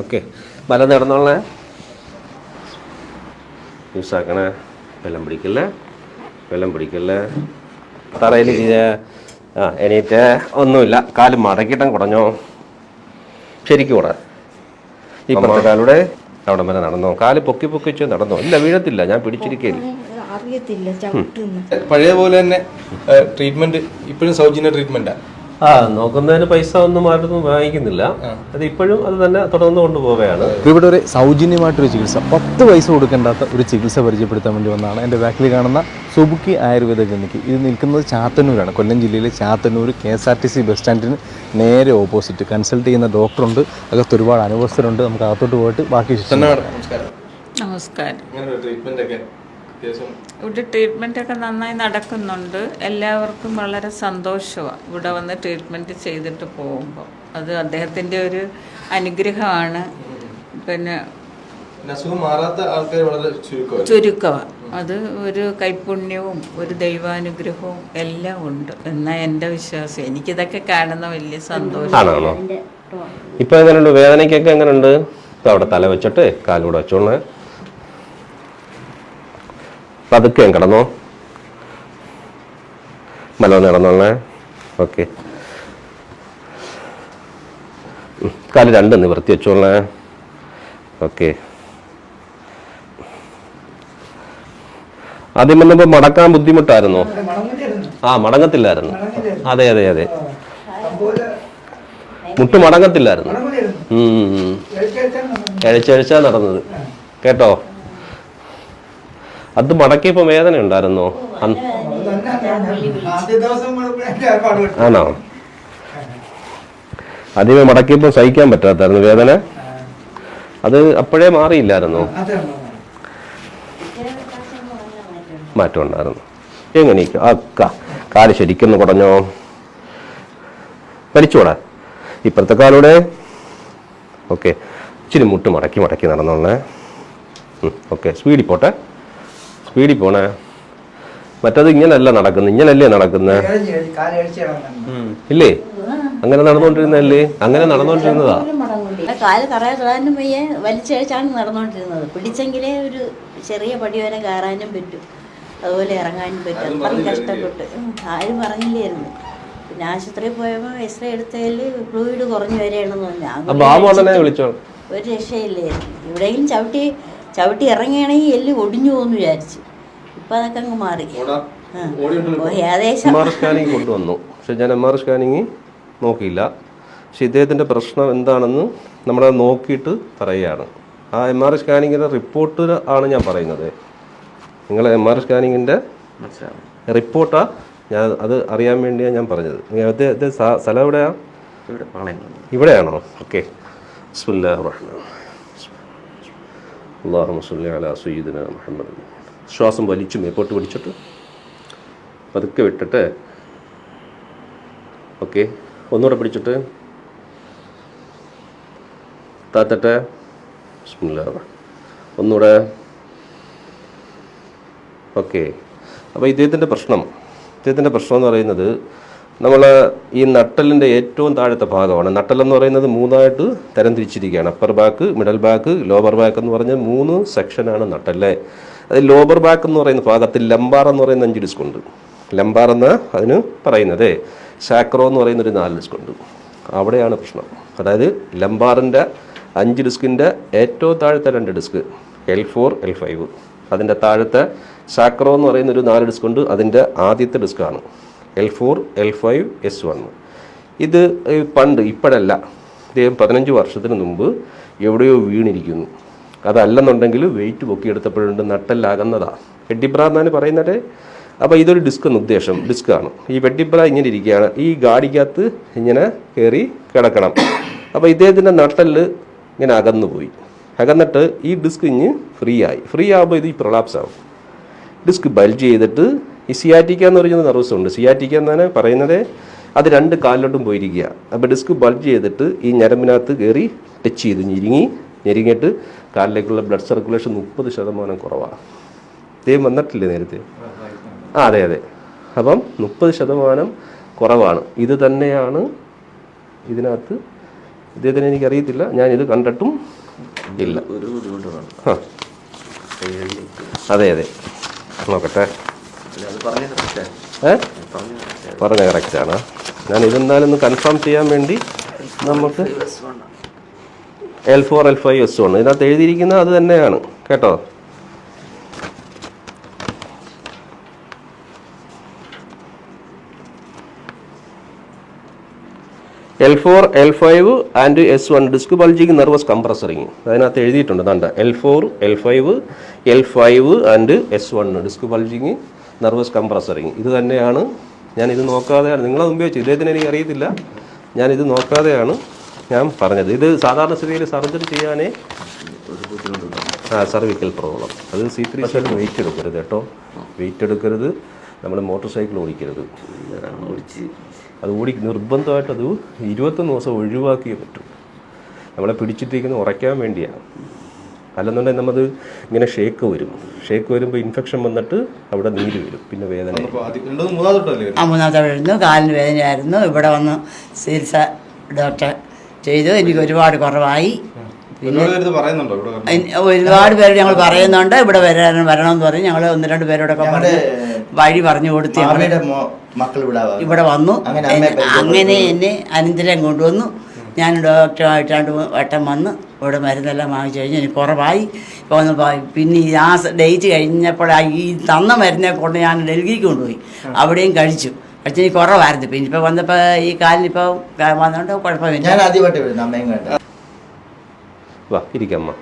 Okay. വല നടന്നോളേ യൂസാക്കണേ വെള്ളം പിടിക്കല്ലേ? വെള്ളം പിടിക്കല്ലേ? തറയിൽ ആ എണീറ്റ് ഒന്നുമില്ല. കാൽ മടക്കിയിട്ടും കുടഞ്ഞോ. ശരിക്കും കൂടെ ഈ പറഞ്ഞ കാലൂടെ? അവിടെ വരെ നടന്നോ? കാൽ പൊക്കി പൊക്കി വെച്ച് നടന്നോ? ഇല്ല വീഴത്തില്ല. ഞാൻ പിടിച്ചിരിക്കില്ല പഴയ പോലെ തന്നെ ട്രീറ്റ്മെന്റ് ഇപ്പോഴും സൗജന്യ ട്രീറ്റ്മെന്റാ ആ നോക്കുന്നതിന് പൈസ ഒന്നും ആരും വാങ്ങിക്കുന്നില്ല. അത് ഇപ്പോഴും അത് തന്നെ തുടർന്ന് കൊണ്ടുപോവുകയാണ്. ഇവിടെ ഒരു സൗജന്യമായിട്ടൊരു ചികിത്സ പത്ത് പൈസ കൊടുക്കേണ്ടാത്ത ഒരു ചികിത്സ പരിചയപ്പെടുത്താൻ വേണ്ടി വന്നതാണ്. എന്റെ ബാക്കിൽ കാണുന്ന സുബുക്കി ആയുർവേദ ക്ലിനിക്ക്. ഇത് നിൽക്കുന്നത് ചാത്തന്നൂരാണ്. കൊല്ലം ജില്ലയിലെ Chathannoor K S R T C bus സ്റ്റാൻഡിന് നേരെ ഓപ്പോസിറ്റ്. കൺസൾട്ട് ചെയ്യുന്ന ഡോക്ടറുണ്ട്. അകത്ത് ഒരുപാട് അനുഭവസ്ഥരുണ്ട് നമുക്ക് അകത്തോട്ട് പോയിട്ട് ബാക്കി നമസ്കാരം. നമസ്കാരം. ഒക്കെ? അത്യാവശ്യം ഇവിടെ ട്രീറ്റ്മെന്റ് ഒക്കെ നന്നായി നടക്കുന്നുണ്ട്. എല്ലാവർക്കും വളരെ സന്തോഷമാണ് ഇവിടെ വന്ന് ട്രീറ്റ്മെന്റ് ചെയ്തിട്ട് പോകുമ്പോൾ അത് അദ്ദേഹത്തിന്റെ ഒരു അനുഗ്രഹമാണ്. പിന്നെ ചുരുക്കമാണ് അത് ഒരു കൈപുണ്യവും ഒരു ദൈവാനുഗ്രഹവും എല്ലാം ഉണ്ട് എന്നാ എന്റെ വിശ്വാസം. എനിക്കിതൊക്കെ കാണുന്ന വലിയ സന്തോഷം. ഇപ്പൊ എങ്ങനെയുണ്ട്? വേദനയ്ക്കൊക്കെ എങ്ങനെയുണ്ട്? ഇപ്പൊ അവിടെ തല വെച്ചിട്ട് കാലൂടെ വെച്ചോളേ പതുക്കെ കിടന്നോ മലോ നടന്നോളേ ഓക്കെ കാൽ രണ്ട് നിവർത്തി വെച്ചോളേ ഓക്കെ ആദ്യം വന്നപ്പോ മടക്കാൻ ബുദ്ധിമുട്ടായിരുന്നു ആ മടങ്ങത്തില്ലായിരുന്നു അതെ അതെ അതെ മുട്ട് മടങ്ങത്തില്ലായിരുന്നു ഉം. നടന്നത് കേട്ടോ അത് മടക്കിയപ്പോ വേദന ഉണ്ടായിരുന്നോ? ആണോ? ആദ്യമേ മടക്കിയപ്പോ സഹിക്കാൻ പറ്റാത്തായിരുന്നു വേദന? അത് അപ്പോഴേ മാറിയില്ലായിരുന്നു? മാറ്റം ഉണ്ടായിരുന്നു. എങ്ങനെ ആ കാ- കാൽ ശരിക്കൊന്ന് കുടഞ്ഞോ? വലിച്ചോടാ ഇപ്പുറത്തെ കാലൂടെ? ഓക്കെ. ഇച്ചിരി മുട്ട് മടക്കി മടക്കി നടന്നോളേ ഓക്കെ. സ്പീഡിൽ പോട്ടെ. സ്പീഡിൽ പോണേ മറ്റത് ഇങ്ങനല്ല നടക്കുന്നത് ഇങ്ങനല്ലേ നടക്കുന്നത് ഇല്ലേ? അങ്ങനെ നടന്നുകൊണ്ടിരുന്നല്ലേ അങ്ങനെ നടന്നുകൊണ്ടിരുന്നതാ കാൽ കറയാൻ വയ്യ വലിച്ചഴിച്ചാണ് നടന്നുകൊണ്ടിരുന്നത് പിടിച്ചെങ്കിലേ ഒരു ചെറിയ പടി വരെ കയറാനും പറ്റും. അതുപോലെ ഇറങ്ങാനും പറ്റും. അത്രയും കഷ്ടപ്പെട്ട്. ആരും പറഞ്ഞില്ലായിരുന്നു. പിന്നെ ആശുപത്രിയിൽ പോയപ്പോൾ എക്സ്റേ എടുത്തതിൽ ഫ്ലൂയിഡ് കുറഞ്ഞു വരെയാണെന്ന് പറഞ്ഞു. ഒരു രക്ഷയില്ലായിരുന്നു. എവിടെയെങ്കിലും ചവിട്ടി ചവിട്ടി ഇറങ്ങിയാണെങ്കിൽ എല്ല് ഒടിഞ്ഞു പോകുമെന്ന് വിചാരിച്ചു. ഇപ്പം അതൊക്കെ അങ്ങ് മാറി. ഏകദേശം. എം ആർ സ്കാനിങ് കൊണ്ടുവന്നു. പക്ഷെ ഞാൻ എം ആർ സ്കാനിങ് നോക്കിയില്ല. പക്ഷെ ഇദ്ദേഹത്തിന്റെ പ്രശ്നം എന്താണെന്ന് നമ്മളത് നോക്കിയിട്ട് പറയുകയാണ്. ആ എം ആർ സ്കാനിങ്ങിന്റെ റിപ്പോർട്ട് ആണ് ഞാൻ പറയുന്നത്. നിങ്ങൾ എം ആർ സ്കാനിങ്ങിന്റെ റിപ്പോർട്ടാ ഞാൻ അത് അറിയാൻ വേണ്ടിയാണ് ഞാൻ പറഞ്ഞത്. ഇത് ഇത് സ്ഥ- സ്ഥലം എവിടെയാണ് ഇവിടെയാണോ? ഓക്കെ അള്ളാഹു മുഹമ്മദ്. ശ്വാസം വലിച്ചു മേപ്പോട്ട് പിടിച്ചിട്ട് പതുക്കെ വിട്ടിട്ട് ഓക്കെ ഒന്നുകൂടെ പിടിച്ചിട്ട് താത്തട്ടെ. ഒന്നുകൂടെ. ഓക്കെ. അപ്പോൾ ഇദ്ദേഹത്തിന്റെ പ്രശ്നം ഇദ്ദേഹത്തിന്റെ പ്രശ്നം എന്ന് പറയുന്നത് നമ്മൾ ഈ നട്ടലിന്റെ ഏറ്റവും താഴത്തെ ഭാഗമാണ്. നട്ടലെന്ന് പറയുന്നത് മൂന്നായിട്ട് തരംതിരിച്ചിരിക്കുകയാണ്. Upper back middle back lower back എന്ന് പറഞ്ഞാൽ മൂന്ന് സെക്ഷനാണ് നട്ടല്ലേ അത് ലോവർ ബാക്ക് എന്ന് പറയുന്ന ഭാഗത്തിൽ ലംബാർ എന്ന് പറയുന്ന അഞ്ച് ഡിസ്ക് ഉണ്ട്. ലംബാർ എന്ന് അതിന് പറയുന്നത്. സാക്രോ എന്ന് പറയുന്ന ഒരു നാല് ഡിസ്ക് ഉണ്ട്. അവിടെയാണ് പ്രശ്നം. അതായത് ലംബാറിന്റെ അഞ്ച് ഡിസ്കിന്റെ ഏറ്റവും താഴത്തെ രണ്ട് disc L four L five അതിന്റെ താഴത്തെ സാക്രോ എന്ന് പറയുന്ന ഒരു നാല് ഡിസ്ക് ഉണ്ട്. അതിന്റെ ആദ്യത്തെ ഡിസ്കാണ് L four L five S one ഇത് പണ്ട് ഇപ്പോഴല്ല. ഇദ്ദേഹം പതിനഞ്ച് വർഷത്തിന് മുമ്പ് എവിടെയോ വീണിരിക്കുന്നു. അതല്ലെന്നുണ്ടെങ്കിൽ വെയിറ്റ് പൊക്കിയെടുത്തപ്പോഴുണ്ട് നട്ടെല്ലാകുന്നതാണ് വെഡിബ്ര എന്നാണ് പറയുന്നത്. അപ്പോൾ ഇതൊരു ഡിസ്ക് എന്ന് ഉദ്ദേശം. ഡിസ്ക്കാണ് ഈ വെഡിബ്ര ഇങ്ങനെ ഇരിക്കുകയാണ്. ഈ ഗാഡിക്കകത്ത് ഇങ്ങനെ കയറി കിടക്കണം. അപ്പോൾ ഇദ്ദേഹത്തിന്റെ നട്ടൽ ഇങ്ങനെ അകന്നു പോയി അകന്നിട്ട് ഈ ഡിസ്ക് ഇങ്ങ് ഫ്രീ ആയി. ഫ്രീ ആകുമ്പോൾ ഇത് ഈ പ്രൊളാപ്സ് ആവും. ഡിസ്ക് ബൾജ് ചെയ്തിട്ട് ഈ സിയാറ്റിക്ക എന്ന് പറയുന്ന നെർവസ് ഉണ്ട്. സിയാറ്റിക്ക എന്നാണ് പറയുന്നത് അത് രണ്ട് കാലിലോട്ടും പോയിരിക്കുക. അപ്പോൾ ഡിസ്ക് ബൾജ് ചെയ്തിട്ട് ഈ ഞരമ്പിനകത്ത് കയറി ടച്ച് ചെയ്ത് ഞെരുങ്ങി ഞെരുങ്ങിയിട്ട് കാലിലേക്കുള്ള ബ്ലഡ് സർക്കുലേഷൻ മുപ്പത് ശതമാനം കുറവാണ് ദൈവം വന്നിട്ടില്ലേ നേരത്തെ? ആ അതെ അതെ. അപ്പം മുപ്പത് ശതമാനം കുറവാണ്. ഇത് തന്നെയാണ് ഇതിനകത്ത്. ഇദ്ദേഹത്തിന് എനിക്കറിയത്തില്ല. ഞാൻ ഇത് കണ്ടിട്ടും ഇല്ല. ആ. അതെ അതെ. നോക്കട്ടെ. പറഞ്ഞ കറക്റ്റാണ് ഞാൻ ഇതെന്തായാലും ഒന്ന് കൺഫേം ചെയ്യാൻ വേണ്ടി നമുക്ക് L four L five S one ഇതിനകത്ത് എഴുതിയിരിക്കുന്നത് അത് തന്നെയാണ്. കേട്ടോ? L four L five and S one disc ബൾജിക്ക് nerves compressing അതിനകത്ത് എഴുതിയിട്ടുണ്ട്. കണ്ട L four L five L five and S one disc bulging nerves compressing. ഇത് തന്നെയാണ് ഞാൻ ഇത് നോക്കാതെയാണ്. നിങ്ങളത് ഉപയോഗിച്ചു ഇദ്ദേഹത്തിന് എനിക്ക് അറിയത്തില്ല. ഞാൻ ഇത് നോക്കാതെയാണ് ഞാൻ പറഞ്ഞത്. ഇത് സാധാരണ സ്ഥിതിയിൽ സർജറി ചെയ്യാനേ ആ സർവിക്കൽ പ്രോബ്ലം അത് സി ത്രീ സൈഡ് വെയിറ്റ് എടുക്കരുത് കേട്ടോ. വെയിറ്റ് എടുക്കരുത്. നമ്മൾ മോട്ടോർ സൈക്കിൾ ഓടിക്കരുത്. അത് ഓടി നിർബന്ധമായിട്ട് അത് ഇരുപത്തൊന്ന് ദിവസം ഒഴിവാക്കിയേ പറ്റും. നമ്മളെ പിടിച്ചിട്ടിരിക്കുന്ന ഉറയ്ക്കാൻ വേണ്ടിയാണ്. അല്ലെന്നുണ്ടെങ്കിൽ നമ്മത് ഇങ്ങനെ ഷേക്ക് വരും. ഷേക്ക് വരുമ്പോൾ ഇൻഫെക്ഷൻ വന്നിട്ട് അവിടെ നീര് വരും. പിന്നെ വേദന ആ മൂന്നാമത്തെ കാലിന് വേദനയായിരുന്നു. ഇവിടെ വന്ന് ചികിത്സ ഡോക്ടർ ചെയ്തു. എനിക്ക് ഒരുപാട് കുറവായി. പിന്നെ ഒരുപാട് പേര് ഞങ്ങൾ പറയുന്നുണ്ട്. ഇവിടെ വരാൻ വരണമെന്ന് പറഞ്ഞ് ഞങ്ങൾ ഒന്ന് രണ്ട് പേരോടൊക്കെ പറഞ്ഞ് വഴി പറഞ്ഞു കൊടുത്ത് മക്കൾ ഇവിടെ വന്നു. ഇവിടെ വന്നു. അങ്ങനെ എന്നെ- അങ്ങനെ എന്നെ അനന്തരം കൊണ്ടുവന്നു. ഞാൻ ഡോക്ടറായിട്ട് രണ്ട് വട്ടം വന്ന് ഇവിടെ മരുന്നെല്ലാം വാങ്ങിച്ചു കഴിഞ്ഞ് ഇനി കുറവായി. ഇപ്പോൾ ഒന്ന് പിന്നെ ഈ ആ ഡേറ്റ് കഴിഞ്ഞപ്പോൾ ഈ തന്ന മരുന്നെ കൊണ്ട് ഞാൻ ഡൽഹിക്ക് കൊണ്ടുപോയി. അവിടെയും കഴിച്ചു. പക്ഷെ ഇനി കുറവായിരുന്നു. പിന്നെ ഇപ്പോൾ വന്നപ്പോൾ ഈ കാലിനിപ്പോൾ വന്നുകൊണ്ട് കുഴപ്പമില്ല. ഞാൻ ആദ്യമായിട്ട് വരുന്നു അമ്മയും കണ്ട. വാ ഇരിക്കമ്മ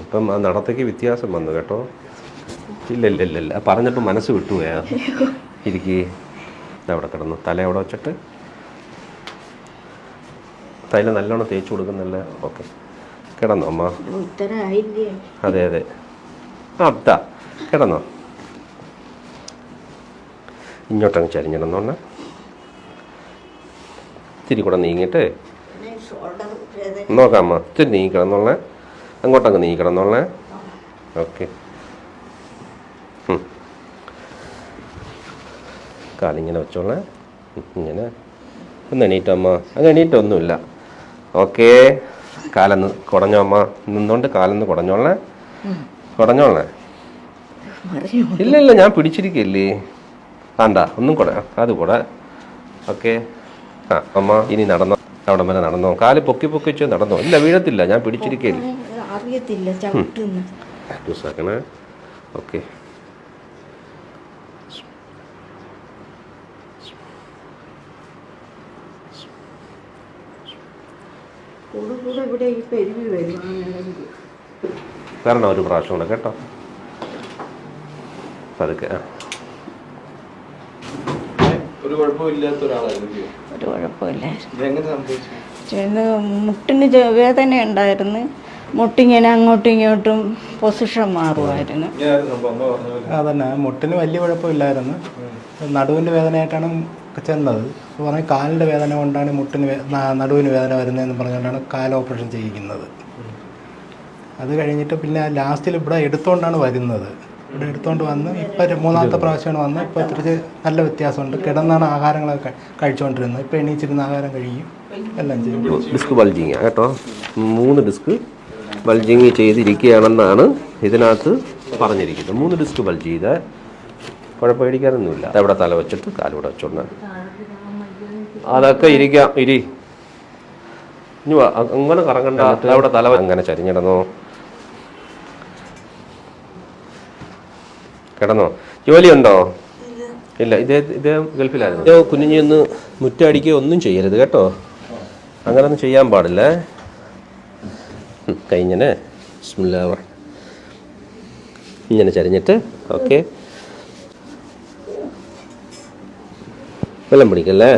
ഇപ്പം ആ നടത്തേക്ക് വ്യത്യാസം വന്നു കേട്ടോ. ഇല്ല ഇല്ല ഇല്ല ഇല്ല പറഞ്ഞപ്പോൾ മനസ്സ് വിട്ടുപോയാ. ഇരിക്കേ. അവിടെ കിടന്നു. തല അവിടെ വെച്ചിട്ട്? തൈല നല്ലോണം തേച്ച് കൊടുക്കുന്നല്ലേ ഓക്കെ. കിടന്നോ അമ്മ? അതെ അതെ. ആ ഇതാ കിടന്നോ. ഇങ്ങോട്ടങ്ങ് ചരിഞ്ഞിടന്നോണ്ണ ഇത്തിരി കൂടെ നീങ്ങിയിട്ട് വേദന. നോക്കാം അമ്മ. ഇത്തിരി നീങ്ങി കിടന്നോളേ അങ്ങോട്ടങ്ങ് നീങ്ങി കിടന്നോളേ ഓക്കെ കാലിങ്ങനെ വെച്ചോളേ ഇങ്ങനെ. ഒന്ന് എണീറ്റോ അമ്മ? അങ്ങ് എണീറ്റൊന്നുമില്ല. ഓക്കേ. കാലന്ന് കുടഞ്ഞോ അമ്മ നിന്നോണ്ട് കാലന്ന് കുടഞ്ഞോളേ കുടഞ്ഞോളേ ഇല്ല ഇല്ല ഞാൻ പിടിച്ചിരിക്കില്ലേ. വേണ്ട ഒന്നും കൂടെ. അത് കൂടെ. ഓക്കെ. ആ അമ്മ ഇനി നടന്നോ. അവിടെ വരെ നടന്നോ. കാൽ പൊക്കി പൊക്കി വെച്ച് നടന്നോ. ഇല്ല വീഴത്തില്ല. ഞാൻ പിടിച്ചിരിക്കില്ലേ. അറിയത്തില്ല ഓക്കെ. കൂടെ കൂടെ ഇവിടെ ഈ പെരുവി വരും. കാരണം ഒരു പ്രാവശ്യം കൂടെ കേട്ടോ. പതുക്കെ. ഒരു കുഴപ്പമില്ലാത്ത ഒരാളായിരുന്നു ഒരു കുഴപ്പമില്ലായിരുന്നു മുട്ടിന് വേദന ഉണ്ടായിരുന്നു. മുട്ടിങ്ങനെ അങ്ങോട്ടും ഇങ്ങോട്ടും പൊസിഷൻ മാറുമായിരുന്നു. അതന്നെ മുട്ടിന് വലിയ കുഴപ്പമില്ലായിരുന്നു. നടുവിന്റെ വേദനയായിട്ടാണ് ചെന്നത്. പറഞ്ഞാൽ പറഞ്ഞ് കാലിന്റെ വേദന കൊണ്ടാണ് മുട്ടിന് നടുവിന് വേദന വരുന്നതെന്ന് പറഞ്ഞുകൊണ്ടാണ് കാൽ ഓപ്പറേഷൻ ചെയ്യിക്കുന്നത്. അത് കഴിഞ്ഞിട്ട് പിന്നെ ലാസ്റ്റിൽ ഇവിടെ എടുത്തുകൊണ്ടാണ് വരുന്നത്. ഇവിടെ എടുത്തുകൊണ്ട് വന്ന് ഇപ്പം മൂന്നാമത്തെ പ്രാവശ്യമാണ് വന്ന് ഇപ്പോൾ തിരിച്ച് നല്ല വ്യത്യാസമുണ്ട്. കിടന്നാണ് ആഹാരങ്ങളൊക്കെ കഴി- കഴിച്ചുകൊണ്ടിരുന്നത് ഇപ്പോൾ എണീച്ചിരുന്ന ആഹാരം കഴിയും. എല്ലാം ചെയ്യും. ഡിസ്ക് ബൾജിങ് കേട്ടോ? മൂന്ന് ഡിസ്ക്. ബൾജിങ് ചെയ്തിരിക്കുകയാണെന്നാണ് ഇതിനകത്ത് പറഞ്ഞിരിക്കുന്നത്. മൂന്ന് ഡിസ്ക് ബൾജ് ചെയ്ത് കുഴപ്പമിടിക്കാനൊന്നുമില്ല അവിടെ തല വെച്ചിട്ട് കാലൂടെ വെച്ചോണ്ട്. അതൊക്കെ ഇരിക്കാം. ഇരി. ഇനി അങ്ങനെ കറങ്ങണ്ട. അവിടെ തല അങ്ങനെ ചരിഞ്ഞിടന്നോ? കിടന്നോ? ജോലിയുണ്ടോ? ഇല്ല ഇതേ ഇതേ ഗൾഫിലായിരുന്നു. കുഞ്ഞിഞ്ഞൊന്ന് മുറ്റടിക്കുകയോ ഒന്നും ചെയ്യരുത് കേട്ടോ. അങ്ങനെ ഒന്നും ചെയ്യാൻ പാടില്ലേ. കൈങ്ങനെ ബിസ്മില്ലാ. ഇങ്ങനെ ചരിഞ്ഞിട്ട് ഓക്കെ. വെള്ളം പിടിക്കല്ലേ?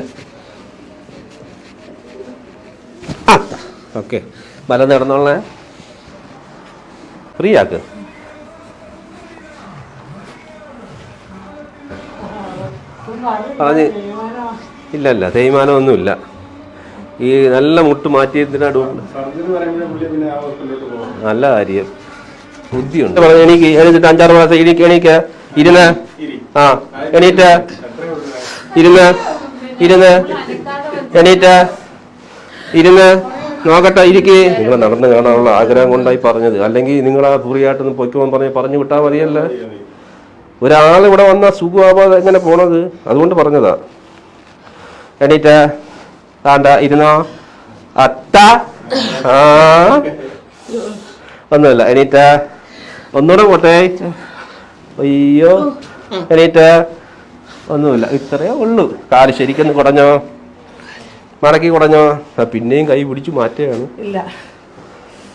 ഓക്കെ. വല നടന്നോളേ ഫ്രീ ആക്ക്. പറഞ്ഞ് ഇല്ല ഇല്ല തേയ്മാനമൊന്നുമില്ല ഈ നല്ല മുട്ട് മാറ്റിയതിനാ നല്ല കാര്യം. ബുദ്ധിയുണ്ട്. പറഞ്ഞു എനിക്ക് എഴുതിട്ട് അഞ്ചാറ് മാസം ഇരിക്ക എണീക്ക. ഇരുന്ന്. ആ എണീറ്റ. ഇരുന്ന്. ഇരുന്ന്. എണീറ്റ. ഇരുന്ന്. നോക്കട്ടെ ഇരിക്കേ. നിങ്ങൾ നടന്നു കാണാനുള്ള ആഗ്രഹം കൊണ്ടായി പറഞ്ഞത്. അല്ലെങ്കിൽ നിങ്ങൾ ആ ഫ്രീയായിട്ടൊന്ന് പൊയ്ക്കോന്ന് പറഞ്ഞ് പറഞ്ഞു വിട്ടാൽ മതിയല്ലേ? ഒരാൾ ഇവിടെ വന്ന സുഖമാവാതെ എങ്ങനെ പോണത്? അതുകൊണ്ട് പറഞ്ഞതാ. എണീറ്റ്. ആണ്ട ഇരുന്നോ? അത്ത. ആ. ഒന്നുമില്ല. എണീറ്റ. ഒന്നുകൂടെ പോട്ടെ. അയ്യോ. എണീറ്റ. ഒന്നുമില്ല. ഇത്രയേ ഉള്ളൂ. കാൽ ശരിക്കൊന്ന് കുടഞ്ഞോ? മടക്കി കുടഞ്ഞോ? പിന്നെയും കൈ പിടിച്ചു മാറ്റുകയാണ്.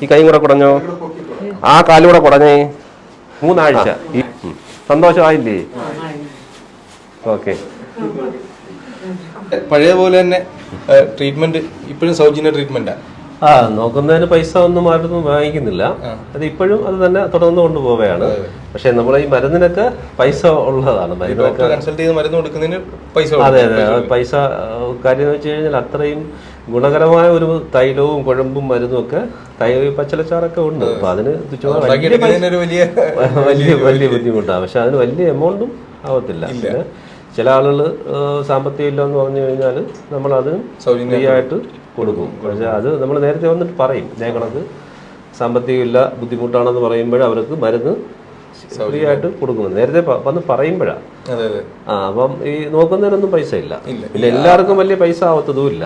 ഈ കൈ കൂടെ കുടഞ്ഞോ? ആ കാലൂടെ കുടഞ്ഞേ. മൂന്നാഴ്ച. സന്തോഷമായില്ലേ? ഓക്കെ. പഴയ പോലെ തന്നെ ട്രീറ്റ്മെന്റ് ഇപ്പോഴും സൗജന്യ ട്രീറ്റ്മെന്റാണ് ആ? നോക്കുന്നതിന് പൈസ ഒന്നും ആരും വാങ്ങിക്കുന്നില്ല. അത് ഇപ്പോഴും അത് തന്നെ തുടർന്ന് കൊണ്ടുപോവുകയാണ്. പക്ഷെ നമ്മൾ ഈ മരുന്നിനൊക്കെ പൈസ ഉള്ളതാണ്. കൺസൾട്ട് ചെയ്ത് മരുന്ന് കൊടുക്കുന്നതിന് പൈസ അതെ അതെ. പൈസ കാര്യം എന്ന് വെച്ച് കഴിഞ്ഞാൽ അത്രയും ഗുണകരമായ ഒരു തൈലവും കുഴമ്പും മരുന്നും ഒക്കെ തൈല പച്ചലച്ചാറൊക്കെ ഉണ്ട്. അപ്പൊ അതിന് വലിയ വലിയ വലിയ ബുദ്ധിമുട്ടാണ്. പക്ഷെ അതിന് വലിയ എമൗണ്ടും ആവത്തില്ല. ചില ആളുകൾ സാമ്പത്തികം ഇല്ല എന്ന് പറഞ്ഞു കഴിഞ്ഞാൽ സൗജന്യം ഫ്രീ ആയിട്ട് കൊടുക്കും. പക്ഷേ അത് നമ്മൾ നേരത്തെ വന്നിട്ട് പറയും. ഇതേ കണക്ക് സാമ്പത്തികം ഇല്ല ബുദ്ധിമുട്ടാണെന്ന് പറയുമ്പോൾ അവർക്ക് മരുന്ന് ഫ്രീ ആയിട്ട് കൊടുക്കുന്നത്. നേരത്തെ വന്ന് പറയുമ്പോഴാണ് ആ അപ്പം ഈ നോക്കുന്നതിനൊന്നും പൈസ ഇല്ല. ഇല്ല. പിന്നെ എല്ലാവർക്കും വലിയ പൈസ ആവത്തതും ഇല്ല.